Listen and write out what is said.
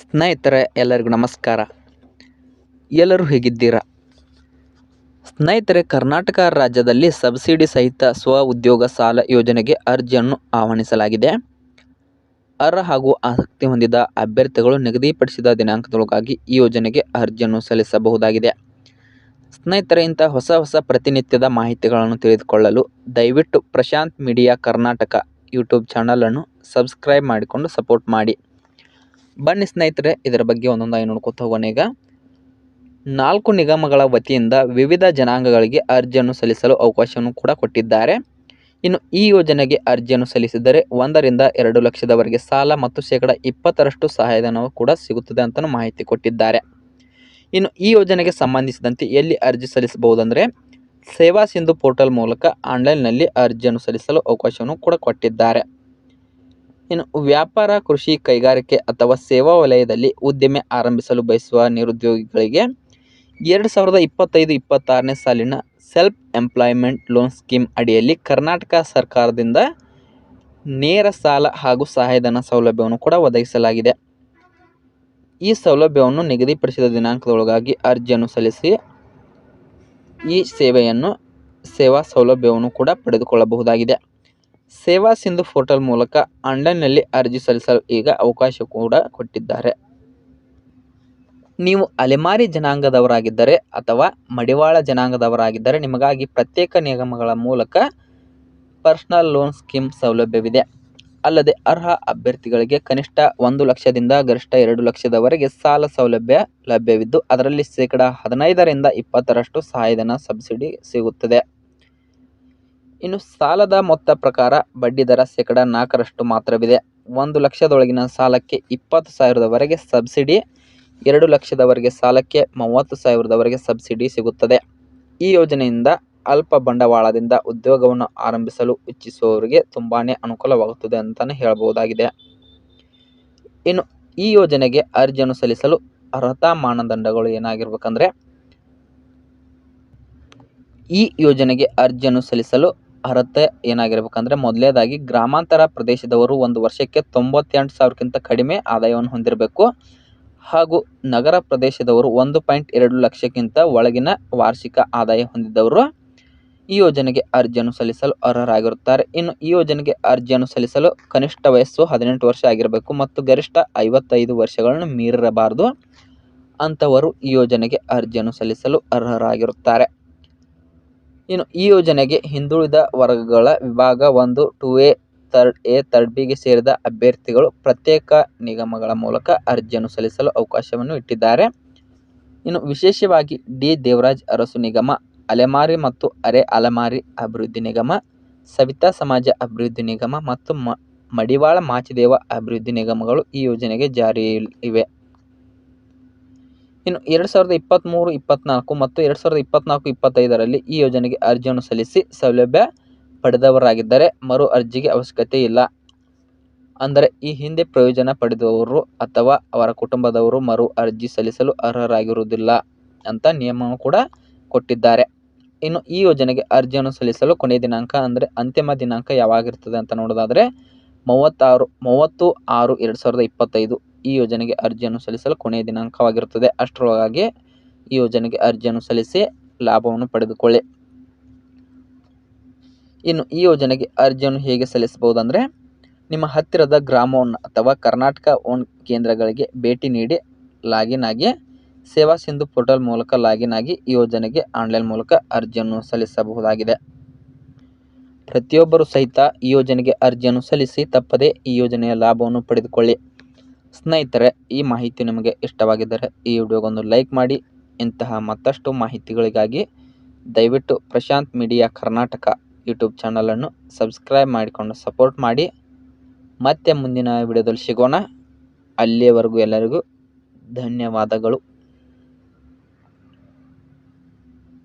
ಸ್ನೇಹಿತರೆ, ಎಲ್ಲರಿಗೂ ನಮಸ್ಕಾರ. ಎಲ್ಲರೂ ಹೇಗಿದ್ದೀರಾ? ಸ್ನೇಹಿತರೆ, ಕರ್ನಾಟಕ ರಾಜ್ಯದಲ್ಲಿ ಸಬ್ಸಿಡಿ ಸಹಿತ ಸ್ವ ಉದ್ಯೋಗ ಸಾಲ ಯೋಜನೆಗೆ ಅರ್ಜಿಯನ್ನು ಆಹ್ವಾನಿಸಲಾಗಿದೆ. ಅರ್ಹ ಹಾಗೂ ಆಸಕ್ತಿ ಹೊಂದಿದ ಅಭ್ಯರ್ಥಿಗಳು ನಿಗದಿಪಡಿಸಿದ ದಿನಾಂಕದೊಳಗಾಗಿ ಈ ಯೋಜನೆಗೆ ಅರ್ಜಿಯನ್ನು ಸಲ್ಲಿಸಬಹುದಾಗಿದೆ. ಸ್ನೇಹಿತರೆ, ಇಂಥ ಹೊಸ ಹೊಸ ಪ್ರತಿನಿತ್ಯದ ಮಾಹಿತಿಗಳನ್ನು ತಿಳಿದುಕೊಳ್ಳಲು ದಯವಿಟ್ಟು ಪ್ರಶಾಂತ್ ಮೀಡಿಯಾ ಕರ್ನಾಟಕ ಯೂಟ್ಯೂಬ್ ಚಾನಲನ್ನು ಸಬ್ಸ್ಕ್ರೈಬ್ ಮಾಡಿಕೊಂಡು ಸಪೋರ್ಟ್ ಮಾಡಿ. ಬನ್ನಿ ಸ್ನೇಹಿತರೆ, ಇದರ ಬಗ್ಗೆ ಒಂದೊಂದಾಗಿ ನೋಡ್ಕೊತ ಹೋಗೋಣ ಈಗ. ನಾಲ್ಕು ನಿಗಮಗಳ ವತಿಯಿಂದ ವಿವಿಧ ಜನಾಂಗಗಳಿಗೆ ಅರ್ಜಿಯನ್ನು ಸಲ್ಲಿಸಲು ಅವಕಾಶವನ್ನು ಕೂಡ ಕೊಟ್ಟಿದ್ದಾರೆ. ಇನ್ನು ಈ ಯೋಜನೆಗೆ ಅರ್ಜಿಯನ್ನು ಸಲ್ಲಿಸಿದರೆ ಒಂದರಿಂದ ಎರಡು ಲಕ್ಷದವರೆಗೆ ಸಾಲ ಮತ್ತು ಶೇಕಡ ಇಪ್ಪತ್ತರಷ್ಟು ಸಹಾಯಧನವು ಕೂಡ ಸಿಗುತ್ತದೆ ಅಂತಲೂ ಮಾಹಿತಿ ಕೊಟ್ಟಿದ್ದಾರೆ. ಇನ್ನು ಈ ಯೋಜನೆಗೆ ಸಂಬಂಧಿಸಿದಂತೆ ಎಲ್ಲಿ ಅರ್ಜಿ ಸಲ್ಲಿಸಬಹುದಂದರೆ, ಸೇವಾ ಸಿಂಧು ಪೋರ್ಟಲ್ ಮೂಲಕ ಆನ್ಲೈನ್ನಲ್ಲಿ ಅರ್ಜಿಯನ್ನು ಸಲ್ಲಿಸಲು ಅವಕಾಶವನ್ನು ಕೂಡ ಕೊಟ್ಟಿದ್ದಾರೆ. ಇನ್ನು ವ್ಯಾಪಾರ, ಕೃಷಿ ಕೈಗಾರಿಕೆ ಅಥವಾ ಸೇವಾ ವಲಯದಲ್ಲಿ ಉದ್ದಿಮೆ ಆರಂಭಿಸಲು ಬಯಸುವ ನಿರುದ್ಯೋಗಿಗಳಿಗೆ ಎರಡು ಸಾವಿರದ ಇಪ್ಪತ್ತೈದು, ಇಪ್ಪತ್ತಾರನೇ ಸಾಲಿನ ಸೆಲ್ಫ್ ಎಂಪ್ಲಾಯ್ಮೆಂಟ್ ಲೋನ್ ಸ್ಕೀಮ್ ಅಡಿಯಲ್ಲಿ ಕರ್ನಾಟಕ ಸರ್ಕಾರದಿಂದ ನೇರ ಸಾಲ ಹಾಗೂ ಸಹಾಯಧನ ಸೌಲಭ್ಯವನ್ನು ಕೂಡ ಒದಗಿಸಲಾಗಿದೆ. ಈ ಸೌಲಭ್ಯವನ್ನು ನಿಗದಿಪಡಿಸಿದ ದಿನಾಂಕದೊಳಗಾಗಿ ಅರ್ಜಿಯನ್ನು ಸಲ್ಲಿಸಿ ಈ ಸೇವೆಯನ್ನು, ಸೇವಾ ಸೌಲಭ್ಯವನ್ನು ಕೂಡ ಪಡೆದುಕೊಳ್ಳಬಹುದಾಗಿದೆ. ಸೇವಾ ಸಿಂಧು ಪೋರ್ಟಲ್ ಮೂಲಕ ಆನ್ಲೈನ್ನಲ್ಲಿ ಅರ್ಜಿ ಸಲ್ಲಿಸಲು ಈಗ ಅವಕಾಶ ಕೂಡ ಕೊಟ್ಟಿದ್ದಾರೆ. ನೀವು ಅಲೆಮಾರಿ ಜನಾಂಗದವರಾಗಿದ್ದರೆ ಅಥವಾ ಮಡಿವಾಳ ಜನಾಂಗದವರಾಗಿದ್ದರೆ ನಿಮಗಾಗಿ ಪ್ರತ್ಯೇಕ ನಿಗಮಗಳ ಮೂಲಕ ಪರ್ಸನಲ್ ಲೋನ್ ಸ್ಕೀಮ್ ಸೌಲಭ್ಯವಿದೆ. ಅಲ್ಲದೆ ಅರ್ಹ ಅಭ್ಯರ್ಥಿಗಳಿಗೆ ಕನಿಷ್ಠ ಒಂದು ಲಕ್ಷದಿಂದ ಗರಿಷ್ಠ ಎರಡು ಲಕ್ಷದವರೆಗೆ ಸಾಲ ಸೌಲಭ್ಯ ಲಭ್ಯವಿದ್ದು, ಅದರಲ್ಲಿ ಶೇಕಡ ಹದಿನೈದರಿಂದ ಇಪ್ಪತ್ತರಷ್ಟು ಸಹಾಯಧನ ಸಬ್ಸಿಡಿ ಸಿಗುತ್ತದೆ. ಇನ್ನು ಸಾಲದ ಮೊತ್ತ ಪ್ರಕಾರ ಬಡ್ಡಿ ದರ ಶೇಕಡ ನಾಲ್ಕರಷ್ಟು ಮಾತ್ರವಿದೆ. ಒಂದು ಲಕ್ಷದೊಳಗಿನ ಸಾಲಕ್ಕೆ ಇಪ್ಪತ್ತು ಸಾವಿರದವರೆಗೆ ಸಬ್ಸಿಡಿ, ಎರಡು ಲಕ್ಷದವರೆಗೆ ಸಾಲಕ್ಕೆ ಮೂವತ್ತು ಸಾವಿರದವರೆಗೆ ಸಬ್ಸಿಡಿ ಸಿಗುತ್ತದೆ. ಈ ಯೋಜನೆಯಿಂದ ಅಲ್ಪ ಬಂಡವಾಳದಿಂದ ಉದ್ಯೋಗವನ್ನು ಆರಂಭಿಸಲು ಇಚ್ಛಿಸುವವರಿಗೆ ತುಂಬಾ ಅನುಕೂಲವಾಗುತ್ತದೆ ಅಂತಲೇ ಹೇಳಬಹುದಾಗಿದೆ. ಇನ್ನು ಈ ಯೋಜನೆಗೆ ಅರ್ಜಿಯನ್ನು ಸಲ್ಲಿಸಲು ಅರ್ಹತಾ ಮಾನದಂಡಗಳು ಏನಾಗಿರ್ಬೇಕಂದ್ರೆ, ಈ ಯೋಜನೆಗೆ ಅರ್ಜಿಯನ್ನು ಸಲ್ಲಿಸಲು ಅರ್ಹತೆ ಏನಾಗಿರ್ಬೇಕಂದ್ರೆ ಮೊದಲನೇದಾಗಿ ಗ್ರಾಮಾಂತರ ಪ್ರದೇಶದವರು ಒಂದು ವರ್ಷಕ್ಕೆ ತೊಂಬತ್ತೆಂಟು ಸಾವಿರಕ್ಕಿಂತ ಕಡಿಮೆ ಆದಾಯವನ್ನು ಹೊಂದಿರಬೇಕು. ಹಾಗೂ ನಗರ ಪ್ರದೇಶದವರು ಒಂದು ಪಾಯಿಂಟ್ ಎರಡು ಲಕ್ಷಕ್ಕಿಂತ ಒಳಗಿನ ವಾರ್ಷಿಕ ಆದಾಯ ಹೊಂದಿದ್ದವರು ಈ ಯೋಜನೆಗೆ ಅರ್ಜಿಯನ್ನು ಸಲ್ಲಿಸಲು ಅರ್ಹರಾಗಿರುತ್ತಾರೆ. ಇನ್ನು ಈ ಯೋಜನೆಗೆ ಅರ್ಜಿಯನ್ನು ಸಲ್ಲಿಸಲು ಕನಿಷ್ಠ ವಯಸ್ಸು ಹದಿನೆಂಟು ವರ್ಷ ಆಗಿರಬೇಕು ಮತ್ತು ಗರಿಷ್ಠ ಐವತ್ತೈದು ವರ್ಷಗಳನ್ನು ಮೀರಿರಬಾರದು ಅಂಥವರು ಈ ಯೋಜನೆಗೆ ಅರ್ಜಿಯನ್ನು ಸಲ್ಲಿಸಲು ಅರ್ಹರಾಗಿರುತ್ತಾರೆ. ಇನ್ನು ಈ ಯೋಜನೆಗೆ ಹಿಂದುಳಿದ ವರ್ಗಗಳ ವಿಭಾಗ ಒಂದು two A third A third ಬಿಗೆ ಸೇರಿದ ಅಭ್ಯರ್ಥಿಗಳು ಪ್ರತ್ಯೇಕ ನಿಗಮಗಳ ಮೂಲಕ ಅರ್ಜಿಯನ್ನು ಸಲ್ಲಿಸಲು ಅವಕಾಶವನ್ನು ಇಟ್ಟಿದ್ದಾರೆ. ಇನ್ನು ವಿಶೇಷವಾಗಿ ಡಿ ದೇವರಾಜ್ ಅರಸು ನಿಗಮ, ಅಲೆಮಾರಿ ಮತ್ತು ಅರೆ ಅಲೆಮಾರಿ ಅಭಿವೃದ್ಧಿ ನಿಗಮ, ಸವಿತಾ ಸಮಾಜ ಅಭಿವೃದ್ಧಿ ನಿಗಮ ಮತ್ತು ಮಡಿವಾಳ ಮಾಚಿದೇವ ಅಭಿವೃದ್ಧಿ ನಿಗಮಗಳು ಈ ಯೋಜನೆಗೆ ಜಾರಿಯಲ್ಲಿವೆ ಇನ್ನು ಎರಡು ಸಾವಿರದ ಇಪ್ಪತ್ತ್ಮೂರು ಇಪ್ಪತ್ತ್ನಾಲ್ಕು ಮತ್ತು ಎರಡು ಸಾವಿರದ ಇಪ್ಪತ್ತ್ನಾಲ್ಕು ಇಪ್ಪತ್ತೈದರಲ್ಲಿ ಈ ಯೋಜನೆಗೆ ಅರ್ಜಿಯನ್ನು ಸಲ್ಲಿಸಿ ಸೌಲಭ್ಯ ಪಡೆದವರಾಗಿದ್ದರೆ ಮರು ಅರ್ಜಿಗೆ ಅವಶ್ಯಕತೆ ಇಲ್ಲ. ಅಂದರೆ ಈ ಹಿಂದೆ ಪ್ರಯೋಜನ ಪಡೆದವರು ಅಥವಾ ಅವರ ಕುಟುಂಬದವರು ಮರು ಅರ್ಜಿ ಸಲ್ಲಿಸಲು ಅರ್ಹರಾಗಿರುವುದಿಲ್ಲ ಅಂತ ನಿಯಮವನ್ನು ಕೂಡ ಕೊಟ್ಟಿದ್ದಾರೆ. ಇನ್ನು ಈ ಯೋಜನೆಗೆ ಅರ್ಜಿಯನ್ನು ಸಲ್ಲಿಸಲು ಕೊನೆಯ ದಿನಾಂಕ ಅಂದರೆ ಅಂತಿಮ ದಿನಾಂಕ ಯಾವಾಗಿರ್ತದೆ ಅಂತ ನೋಡೋದಾದರೆ ಮೂವತ್ತಾರು, ಮೂವತ್ತು ಆರು ಎರಡು ಸಾವಿರದ ಇಪ್ಪತ್ತೈದು ಈ ಯೋಜನೆಗೆ ಅರ್ಜಿಯನ್ನು ಸಲ್ಲಿಸಲು ಕೊನೆಯ ದಿನಾಂಕವಾಗಿರುತ್ತದೆ. ಅಷ್ಟರೊಳಗಾಗಿ ಈ ಯೋಜನೆಗೆ ಅರ್ಜಿಯನ್ನು ಸಲ್ಲಿಸಿ ಲಾಭವನ್ನು ಪಡೆದುಕೊಳ್ಳಿ. ಇನ್ನು ಈ ಯೋಜನೆಗೆ ಅರ್ಜಿಯನ್ನು ಹೇಗೆ ಸಲ್ಲಿಸಬಹುದಂದರೆ, ನಿಮ್ಮ ಹತ್ತಿರದ ಗ್ರಾಮವನ್ನು ಅಥವಾ ಕರ್ನಾಟಕ ಓನ್ ಕೇಂದ್ರಗಳಿಗೆ ಭೇಟಿ ನೀಡಿ ಲಾಗಿನ್ ಆಗಿ, ಸೇವಾ ಸಿಂಧು ಪೋರ್ಟಲ್ ಮೂಲಕ ಲಾಗಿನ್ ಆಗಿ ಈ ಯೋಜನೆಗೆ ಆನ್ಲೈನ್ ಮೂಲಕ ಅರ್ಜಿಯನ್ನು ಸಲ್ಲಿಸಬಹುದಾಗಿದೆ. ಪ್ರತಿಯೊಬ್ಬರು ಸಹಿತ ಈ ಯೋಜನೆಗೆ ಅರ್ಜಿಯನ್ನು ಸಲ್ಲಿಸಿ ತಪ್ಪದೇ ಈ ಯೋಜನೆಯ ಲಾಭವನ್ನು ಪಡೆದುಕೊಳ್ಳಿ. ಸ್ನೇಹಿತರೆ, ಈ ಮಾಹಿತಿ ನಿಮಗೆ ಇಷ್ಟವಾಗಿದ್ದರೆ ಈ ವಿಡಿಯೋಗೊಂದು ಲೈಕ್ ಮಾಡಿ. ಇಂತಹ ಮತ್ತಷ್ಟು ಮಾಹಿತಿಗಳಿಗಾಗಿ ದಯವಿಟ್ಟು ಪ್ರಶಾಂತ್ ಮೀಡಿಯಾ ಕರ್ನಾಟಕ ಯೂಟ್ಯೂಬ್ ಚಾನಲನ್ನು ಸಬ್ಸ್ಕ್ರೈಬ್ ಮಾಡಿಕೊಂಡು ಸಪೋರ್ಟ್ ಮಾಡಿ. ಮತ್ತೆ ಮುಂದಿನ ವಿಡಿಯೋದಲ್ಲಿ ಸಿಗೋಣ. ಅಲ್ಲಿಯವರೆಗೂ ಎಲ್ಲರಿಗೂ ಧನ್ಯವಾದಗಳು.